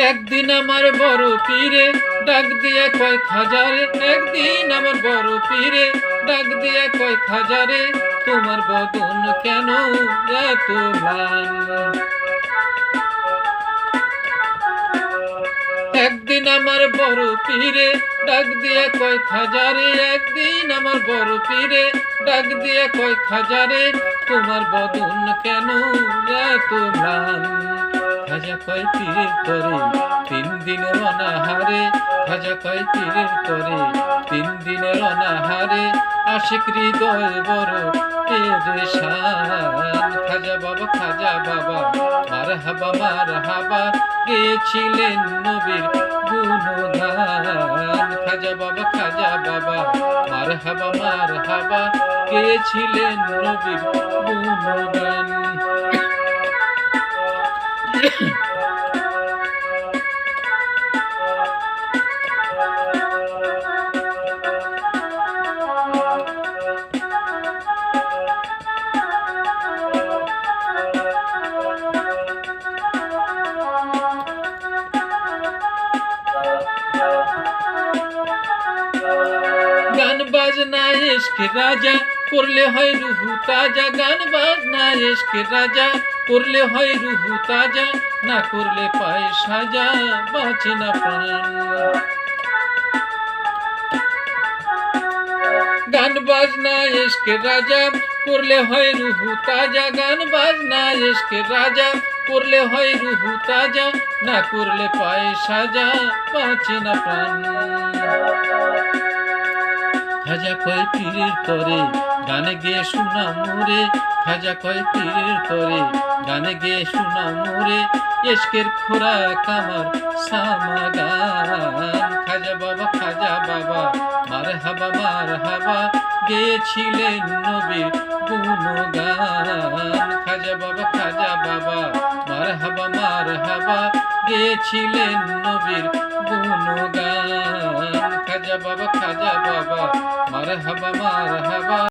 একদিন আমার বড় পীরে, ডাক দিয়া কয় হাজারে। একদিন আমার বড় পীরে, ডাক দিয়া কয় হাজারে। তোমার বদন কেন এত ম্লান একদিন আমার বড় পীরে, ডাক দিয়ে কয় খাজারে, একদিন আমার বড় পীরে, ডাক দিয়ে কয় খাজারে, তোমার বদন কেন এত ম্লান খাজা কয়, পীরের তরে তিন দিনের অনাহারে, খাজা কয়, পীরের তরে তিন দিনের অনাহারে, আশিক হৃদয় বড় পেরেশান খাজা বাবা খাজা বাবা মার হাবা মার হাবা গেছিলেন নবীর গুণগান। খাজা বাবা খাজা বাবা মার হাবা মার হাবা গেছিলেন নবীর গুণগান। গান বাজনা এসকে রাজা, করলে হয় রুহু তাজা। গান বাজনা এসকে রাজা, করলে হয় রুহু তাজা। না করলে পায় সাজা, বাঁচে না প্রাণ। গান বাজনা এসকে রাজা, করলে হয় রুহু তাজা। গান বাজনা এসকে রাজা, করলে হয় রুহু তাজা। না করলে পায় সাজা, বাঁচে না প্রাণ। খাজা কয় পীরের তরে গানে গিয়ে শোনা মোরে খাজা কয় পীরের তরে গানে গিয়ে শোনা মোরে এসকের খোরা কামার সামা গান খাজা বাবা খাজা বাবা মার হাবা মার হাবা গেছিলেন নবীর গুণগান। খাজা বাবা খাজা বাবা মার হাবা মার হাবা গেছিলেন নবীর গুণগান। খাজা বাবা